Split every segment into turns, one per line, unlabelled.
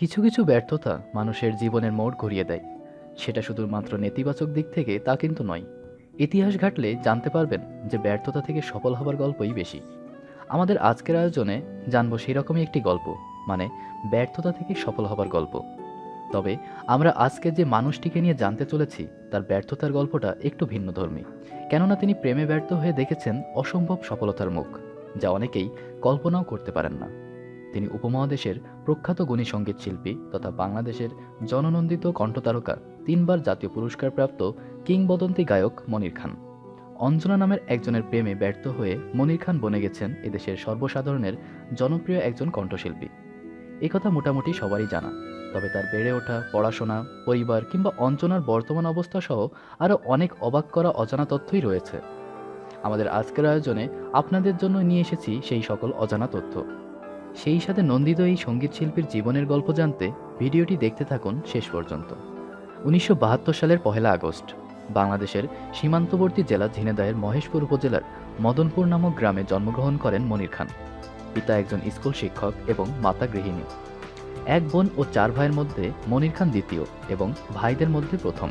কিছু কিছু ব্যর্থতা মানুষের জীবনের মোড় ঘুরিয়ে দেয় সেটা শুধুমাত্র নেতিবাচক দিক থেকে তা কিন্তু নয় ইতিহাস ঘাটলে জানতে পারবেন যে ব্যর্থতা থেকে সফল হবার গল্পই বেশি আমাদের আজকের আয়োজনে জানবো সেরকমই একটি গল্প মানে ব্যর্থতা থেকে সফল হবার গল্প তবে আমরা আজকে যে মানুষটিকে নিয়ে জানতে চলেছি তার ব্যর্থতার গল্পটা একটু ভিন্নধর্মী কেননা তিনি প্রেমে ব্যর্থ হয়ে দেখেছেন অসম্ভব সফলতার মুখ যা অনেকেই কল্পনাও করতে পারেন না তিনি উপমহাদেশের প্রখ্যাত গুণী সঙ্গীত শিল্পী তথা বাংলাদেশের জননন্দিত কণ্ঠতারকা তিনবার জাতীয় পুরস্কার প্রাপ্ত কিংবদন্তি গায়ক মনির খান অঞ্জনা নামের একজনের প্রেমে ব্যর্থ হয়ে মনির খান বনে গেছেন এদেশের সর্বসাধারণের জনপ্রিয় একজন কণ্ঠশিল্পী একথা মোটামুটি সবারই জানা তবে তার বেড়ে ওঠা পড়াশোনা পরিবার কিংবা অঞ্চনার বর্তমান অবস্থা সহ আরও অনেক অবাক করা অজানা তথ্যই রয়েছে আমাদের আজকের আয়োজনে আপনাদের জন্য নিয়ে এসেছি সেই সকল অজানা তথ্য সেই সাথে নন্দিত এই শিল্পীর জীবনের গল্প জানতে ভিডিওটি দেখতে থাকুন শেষ পর্যন্ত উনিশশো সালের পহেলা আগস্ট বাংলাদেশের সীমান্তবর্তী জেলা ঝিনেদায়ের মহেশপুর উপজেলার মদনপুর নামক গ্রামে জন্মগ্রহণ করেন মনির খান পিতা একজন স্কুল শিক্ষক এবং মাতা গৃহিণী এক বোন ও চার ভাইয়ের মধ্যে মনির খান দ্বিতীয় এবং ভাইদের মধ্যে প্রথম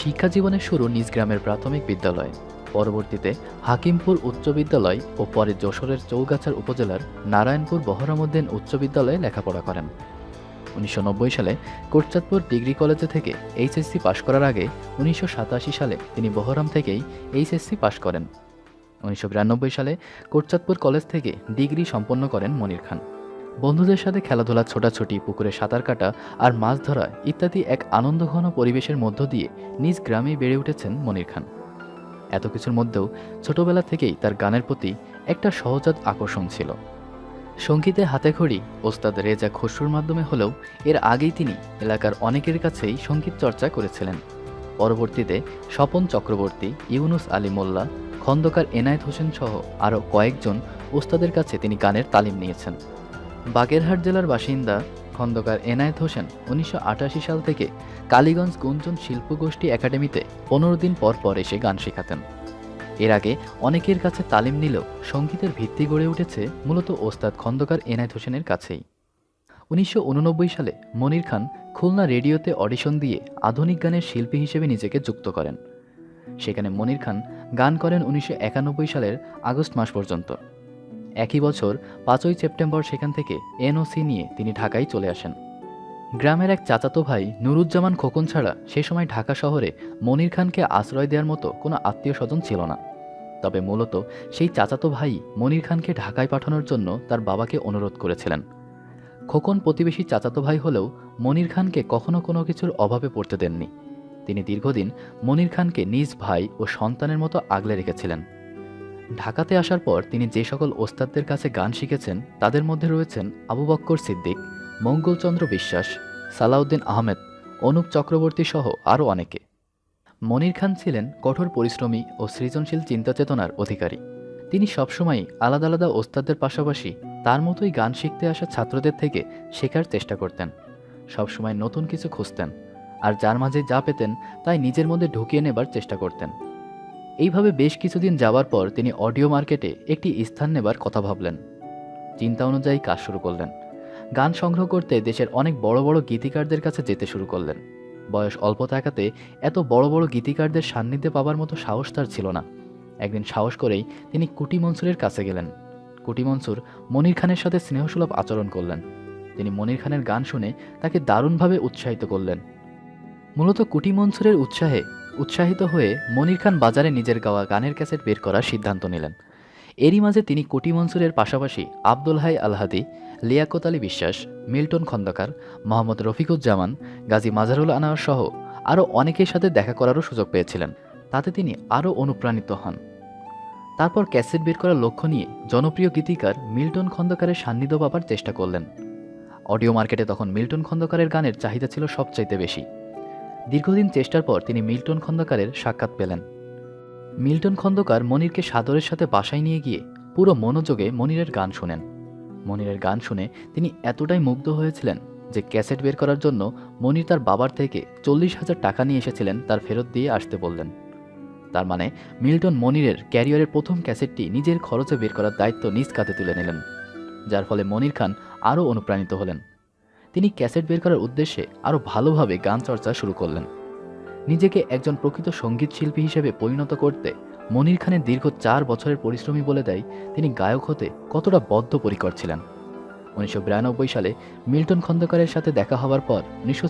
শিক্ষা জীবনের শুরু নিজ গ্রামের প্রাথমিক বিদ্যালয়ে পরবর্তীতে হাকিমপুর উচ্চ বিদ্যালয় ও পরে যশোরের চৌগাছার উপজেলার নারায়ণপুর বহরমুদ্দিন উচ্চ বিদ্যালয়ে লেখাপড়া করেন উনিশশো সালে কোটচাঁদপুর ডিগ্রি কলেজে থেকে এইচএসসি পাশ করার আগে উনিশশো সালে তিনি বহরম থেকেই এইচএসসি পাশ করেন উনিশশো সালে কোটচাঁদপুর কলেজ থেকে ডিগ্রি সম্পন্ন করেন মনির খান বন্ধুদের সাথে খেলাধুলা ছোটাছুটি পুকুরে সাঁতার কাটা আর মাছ ধরা ইত্যাদি এক আনন্দঘন পরিবেশের মধ্য দিয়ে নিজ গ্রামে বেড়ে উঠেছেন মনির খান এত কিছুর মধ্যেও ছোটবেলা থেকেই তার গানের প্রতি একটা সহজাত আকর্ষণ ছিল সঙ্গীতে হাতেখড়ি ওস্তাদ রেজা খসরুর মাধ্যমে হলেও এর আগেই তিনি এলাকার অনেকের কাছেই সঙ্গীত চর্চা করেছিলেন পরবর্তীতে স্বপন চক্রবর্তী ইউনুস আলী মোল্লা খন্দকার এনায়েত হোসেন সহ আরও কয়েকজন ওস্তাদের কাছে তিনি গানের তালিম নিয়েছেন বাগেরহাট জেলার বাসিন্দা খন্দকার এনায়েত হোসেন উনিশশো সাল থেকে কালীগঞ্জ গুঞ্জন শিল্পগোষ্ঠী একাডেমিতে পনেরো দিন পর পর এসে গান শেখাতেন এর আগে অনেকের কাছে তালিম নিলেও সঙ্গীতের ভিত্তি গড়ে উঠেছে মূলত ওস্তাদ খন্দকার এনায়েত হোসেনের কাছেই উনিশশো সালে মনির খান খুলনা রেডিওতে অডিশন দিয়ে আধুনিক গানের শিল্পী হিসেবে নিজেকে যুক্ত করেন সেখানে মনির খান গান করেন উনিশশো সালের আগস্ট মাস পর্যন্ত একই বছর পাঁচই সেপ্টেম্বর সেখান থেকে এনওসি নিয়ে তিনি ঢাকায় চলে আসেন গ্রামের এক চাচাতো ভাই নুরুজ্জামান খোকন ছাড়া সে সময় ঢাকা শহরে মনির খানকে আশ্রয় দেওয়ার মতো কোনো আত্মীয় স্বজন ছিল না তবে মূলত সেই চাচাতো ভাই মনির খানকে ঢাকায় পাঠানোর জন্য তার বাবাকে অনুরোধ করেছিলেন খোকন প্রতিবেশী চাচাতো ভাই হলেও মনির খানকে কখনো কোনো কিছুর অভাবে পড়তে দেননি তিনি দীর্ঘদিন মনির খানকে নিজ ভাই ও সন্তানের মতো আগলে রেখেছিলেন ঢাকাতে আসার পর তিনি যে সকল ওস্তাদদের কাছে গান শিখেছেন তাদের মধ্যে রয়েছেন আবু বক্কর সিদ্দিক মঙ্গলচন্দ্র বিশ্বাস সালাউদ্দিন আহমেদ অনুপ চক্রবর্তী সহ আরও অনেকে মনির খান ছিলেন কঠোর পরিশ্রমী ও সৃজনশীল চিন্তাচেতনার অধিকারী তিনি সবসময়ই আলাদা আলাদা ওস্তাদের পাশাপাশি তার মতোই গান শিখতে আসা ছাত্রদের থেকে শেখার চেষ্টা করতেন সবসময় নতুন কিছু খুঁজতেন আর যার মাঝে যা পেতেন তাই নিজের মধ্যে ঢুকিয়ে নেবার চেষ্টা করতেন এইভাবে বেশ কিছুদিন যাওয়ার পর তিনি অডিও মার্কেটে একটি স্থান নেবার কথা ভাবলেন চিন্তা অনুযায়ী কাজ শুরু করলেন গান সংগ্রহ করতে দেশের অনেক বড় বড় গীতিকারদের কাছে যেতে শুরু করলেন বয়স অল্প থাকাতে এত বড় বড় গীতিকারদের সান্নিধ্যে পাবার মতো সাহস তার ছিল না একদিন সাহস করেই তিনি কুটি মনসুরের কাছে গেলেন কুটি মনসুর মনির খানের সাথে স্নেহসুলভ আচরণ করলেন তিনি মনির খানের গান শুনে তাকে দারুণভাবে উৎসাহিত করলেন মূলত কুটি মনসুরের উৎসাহে উৎসাহিত হয়ে মনির খান বাজারে নিজের গাওয়া গানের ক্যাসেট বের করার সিদ্ধান্ত নিলেন এরই মাঝে তিনি কোটি মনসুরের পাশাপাশি আব্দুল হাই আলহাদি লিয়াকত আলী বিশ্বাস মিল্টন খন্দকার মোহাম্মদ রফিকুজ্জামান গাজী মাজারুল আনোয়ার সহ আরও অনেকের সাথে দেখা করারও সুযোগ পেয়েছিলেন তাতে তিনি আরও অনুপ্রাণিত হন তারপর ক্যাসেট বের করার লক্ষ্য নিয়ে জনপ্রিয় গীতিকার মিল্টন খন্দকারের সান্নিধ্য পাবার চেষ্টা করলেন অডিও মার্কেটে তখন মিল্টন খন্দকারের গানের চাহিদা ছিল সবচাইতে বেশি দীর্ঘদিন চেষ্টার পর তিনি মিল্টন খন্দকারের সাক্ষাৎ পেলেন মিল্টন খন্দকার মনিরকে সাদরের সাথে বাসায় নিয়ে গিয়ে পুরো মনোযোগে মনিরের গান শুনেন মনিরের গান শুনে তিনি এতটাই মুগ্ধ হয়েছিলেন যে ক্যাসেট বের করার জন্য মনির তার বাবার থেকে চল্লিশ হাজার টাকা নিয়ে এসেছিলেন তার ফেরত দিয়ে আসতে বললেন তার মানে মিল্টন মনিরের ক্যারিয়ারের প্রথম ক্যাসেটটি নিজের খরচে বের করার দায়িত্ব নিজ কাঁধে তুলে নিলেন যার ফলে মনির খান আরও অনুপ্রাণিত হলেন তিনি ক্যাসেট বের করার উদ্দেশ্যে আরও ভালোভাবে গান চর্চা শুরু করলেন নিজেকে একজন প্রকৃত সঙ্গীত শিল্পী হিসেবে পরিণত করতে মনির খানের দীর্ঘ চার বছরের পরিশ্রমী বলে দেয় তিনি গায়ক হতে কতটা বদ্ধপরিকর ছিলেন উনিশশো সালে মিল্টন খন্দকারের সাথে দেখা হওয়ার পর উনিশশো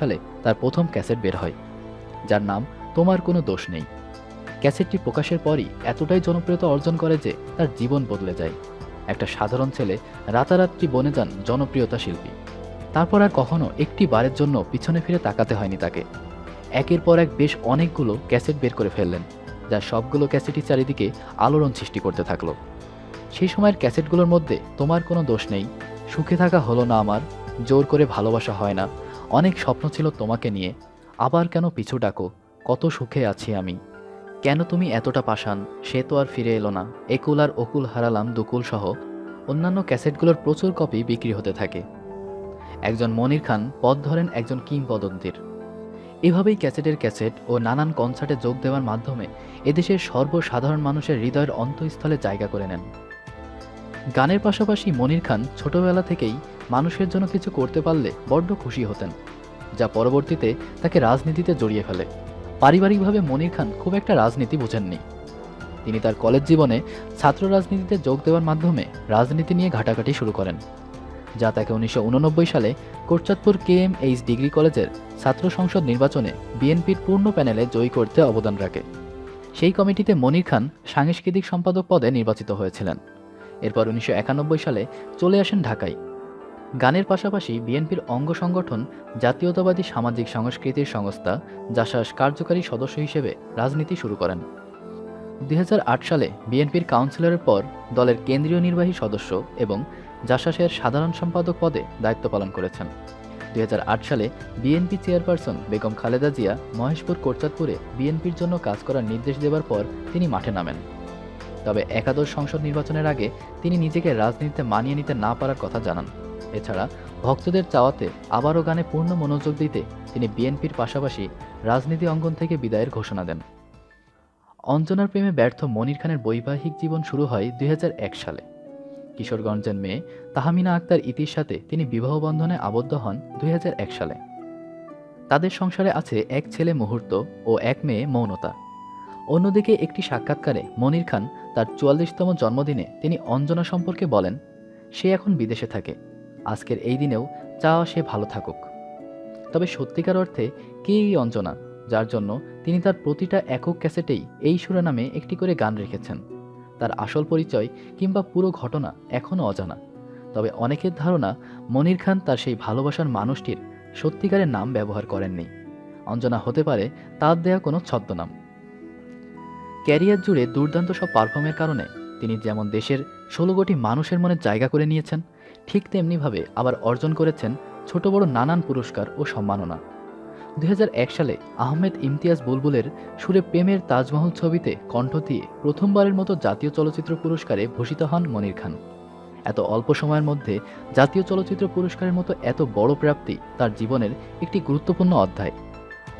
সালে তার প্রথম ক্যাসেট বের হয় যার নাম তোমার কোনো দোষ নেই ক্যাসেটটি প্রকাশের পরই এতটাই জনপ্রিয়তা অর্জন করে যে তার জীবন বদলে যায় একটা সাধারণ ছেলে রাতারাত্রি বনে যান জনপ্রিয়তা শিল্পী তারপর আর কখনো একটি বারের জন্য পিছনে ফিরে তাকাতে হয়নি তাকে একের পর এক বেশ অনেকগুলো ক্যাসেট বের করে ফেললেন যা সবগুলো ক্যাসেটই চারিদিকে আলোড়ন সৃষ্টি করতে থাকলো সেই সময়ের ক্যাসেটগুলোর মধ্যে তোমার কোনো দোষ নেই সুখে থাকা হলো না আমার জোর করে ভালোবাসা হয় না অনেক স্বপ্ন ছিল তোমাকে নিয়ে আবার কেন পিছু ডাকো কত সুখে আছি আমি কেন তুমি এতটা পাশান সে তো আর ফিরে এলো না একুল আর অকুল হারালাম দুকুল সহ অন্যান্য ক্যাসেটগুলোর প্রচুর কপি বিক্রি হতে থাকে একজন মনির খান পথ ধরেন একজন কিংবদন্তির এভাবেই ক্যাসেটের ক্যাসেট ও নানান কনসার্টে যোগ দেওয়ার মাধ্যমে এদেশের সর্বসাধারণ মানুষের হৃদয়ের অন্তঃস্থলে জায়গা করে নেন গানের পাশাপাশি মনির খান ছোটবেলা থেকেই মানুষের জন্য কিছু করতে পারলে বড্ড খুশি হতেন যা পরবর্তীতে তাকে রাজনীতিতে জড়িয়ে ফেলে পারিবারিকভাবে মনির খান খুব একটা রাজনীতি বোঝেননি তিনি তার কলেজ জীবনে ছাত্র রাজনীতিতে যোগ দেওয়ার মাধ্যমে রাজনীতি নিয়ে ঘাটাঘাটি শুরু করেন যা তাকে উনিশশো সালে Kotchandpur K M H degree কলেজের ছাত্র সংসদ নির্বাচনে বিএনপির পূর্ণ প্যানেলে জয়ী করতে অবদান রাখে সেই কমিটিতে মনির খান সাংস্কৃতিক সম্পাদক পদে নির্বাচিত হয়েছিলেন এরপর উনিশশো সালে চলে আসেন ঢাকায় গানের পাশাপাশি বিএনপির অঙ্গ সংগঠন জাতীয়তাবাদী সামাজিক সংস্কৃতির সংস্থা জাসাস কার্যকারী সদস্য হিসেবে রাজনীতি শুরু করেন দুই সালে বিএনপির কাউন্সিলরের পর দলের কেন্দ্রীয় নির্বাহী সদস্য এবং জাসাসের সাধারণ সম্পাদক পদে দায়িত্ব পালন করেছেন দুই সালে বিএনপি চেয়ারপারসন বেগম খালেদা জিয়া মহেশপুর কোরচাঁদপুরে বিএনপির জন্য কাজ করার নির্দেশ দেওয়ার পর তিনি মাঠে নামেন তবে একাদশ সংসদ নির্বাচনের আগে তিনি নিজেকে রাজনীতিতে মানিয়ে নিতে না পারার কথা জানান এছাড়া ভক্তদের চাওয়াতে আবারও গানে পূর্ণ মনোযোগ দিতে তিনি বিএনপির পাশাপাশি রাজনীতি অঙ্গন থেকে বিদায়ের ঘোষণা দেন অঞ্জনার প্রেমে ব্যর্থ মনির খানের বৈবাহিক জীবন শুরু হয় দুই সালে কিশোরগঞ্জের মেয়ে তাহামিনা আক্তার ইতির সাথে তিনি বিবাহ বন্ধনে আবদ্ধ হন দুই সালে তাদের সংসারে আছে এক ছেলে মুহূর্ত ও এক মেয়ে মৌনতা অন্যদিকে একটি সাক্ষাৎকারে মনির খান তার চুয়াল্লিশতম জন্মদিনে তিনি অঞ্জনা সম্পর্কে বলেন সে এখন বিদেশে থাকে আজকের এই দিনেও চাওয়া সে ভালো থাকুক তবে সত্যিকার অর্থে কে এই অঞ্জনা যার জন্য তিনি তার প্রতিটা একক ক্যাসেটেই এই সুরা নামে একটি করে গান রেখেছেন তার আসল পরিচয় কিংবা পুরো ঘটনা এখনও অজানা তবে অনেকের ধারণা মনির খান তার সেই ভালোবাসার মানুষটির সত্যিকারের নাম ব্যবহার করেননি অঞ্জনা হতে পারে তার দেয়া কোনো ছদ্মনাম ক্যারিয়ার জুড়ে দুর্দান্ত সব পারফর্মের কারণে তিনি যেমন দেশের ষোলো কোটি মানুষের মনে জায়গা করে নিয়েছেন ঠিক তেমনিভাবে আবার অর্জন করেছেন ছোট বড় নানান পুরস্কার ও সম্মাননা দুই সালে আহমেদ ইমতিয়াজ বুলবুলের সুরে প্রেমের তাজমহল ছবিতে কণ্ঠ দিয়ে প্রথমবারের মতো জাতীয় চলচ্চিত্র পুরস্কারে ভূষিত হন মনির খান এত অল্প সময়ের মধ্যে জাতীয় চলচ্চিত্র পুরস্কারের মতো এত বড় প্রাপ্তি তার জীবনের একটি গুরুত্বপূর্ণ অধ্যায়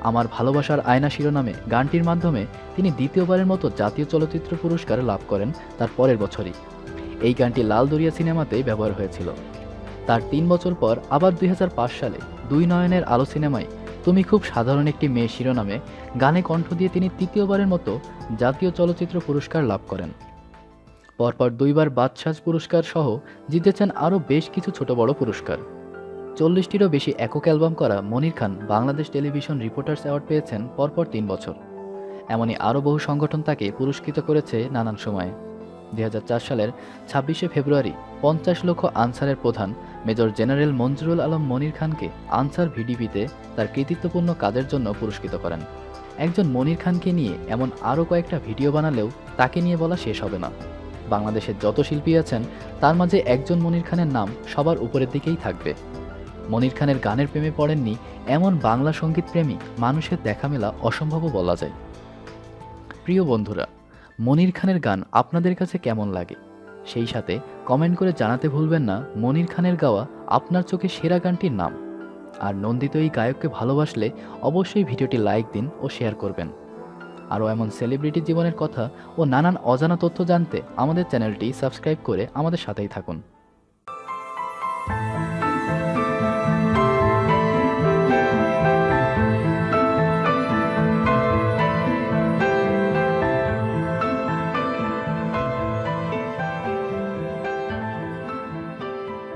আমার ভালোবাসার আয়না শিরোনামে গানটির মাধ্যমে তিনি দ্বিতীয়বারের মতো জাতীয় চলচ্চিত্র পুরস্কার লাভ করেন তার পরের বছরই এই গানটি লাল দরিয়া সিনেমাতে ব্যবহার হয়েছিল তার তিন বছর পর আবার দুই সালে দুই নয়নের আলো সিনেমায় তুমি খুব সাধারণ একটি মেয়ে শিরোনামে গানে কণ্ঠ দিয়ে তিনি তৃতীয়বারের মতো জাতীয় চলচ্চিত্র পুরস্কার লাভ করেন পরপর দুইবার বাদশাহ পুরস্কার সহ জিতেছেন আরও বেশ কিছু ছোট বড় পুরস্কার চল্লিশটিরও বেশি একক অ্যালবাম করা Monir Khan Bangladesh television reporters award পেয়েছেন পরপর তিন বছর এমনই আরও বহু সংগঠন তাকে পুরস্কৃত করেছে নানান সময়ে দুই সালের ছাব্বিশে ফেব্রুয়ারি পঞ্চাশ লক্ষ আনসারের প্রধান মেজর জেনারেল মঞ্জুরুল আলম মনির খানকে আনসার ভিডিপিতে তার কৃতিত্বপূর্ণ কাজের জন্য পুরস্কৃত করেন একজন মনির খানকে নিয়ে এমন আরও কয়েকটা ভিডিও বানালেও তাকে নিয়ে বলা শেষ হবে না বাংলাদেশের যত শিল্পী আছেন তার মাঝে একজন মনির খানের নাম সবার উপরের দিকেই থাকবে মনির খানের গানের প্রেমে পড়েননি এমন বাংলা সঙ্গীত প্রেমী মানুষের দেখা মেলা অসম্ভব বলা যায় প্রিয় বন্ধুরা মনির খানের গান আপনাদের কাছে কেমন লাগে সেই সাথে কমেন্ট করে জানাতে ভুলবেন না মনির খানের গাওয়া আপনার চোখে সেরা গানটির নাম আর নন্দিত এই গায়ককে ভালোবাসলে অবশ্যই ভিডিওটি লাইক দিন ও শেয়ার করবেন আরও এমন সেলিব্রিটি জীবনের কথা ও নানান অজানা তথ্য জানতে আমাদের চ্যানেলটি সাবস্ক্রাইব করে আমাদের সাথেই থাকুন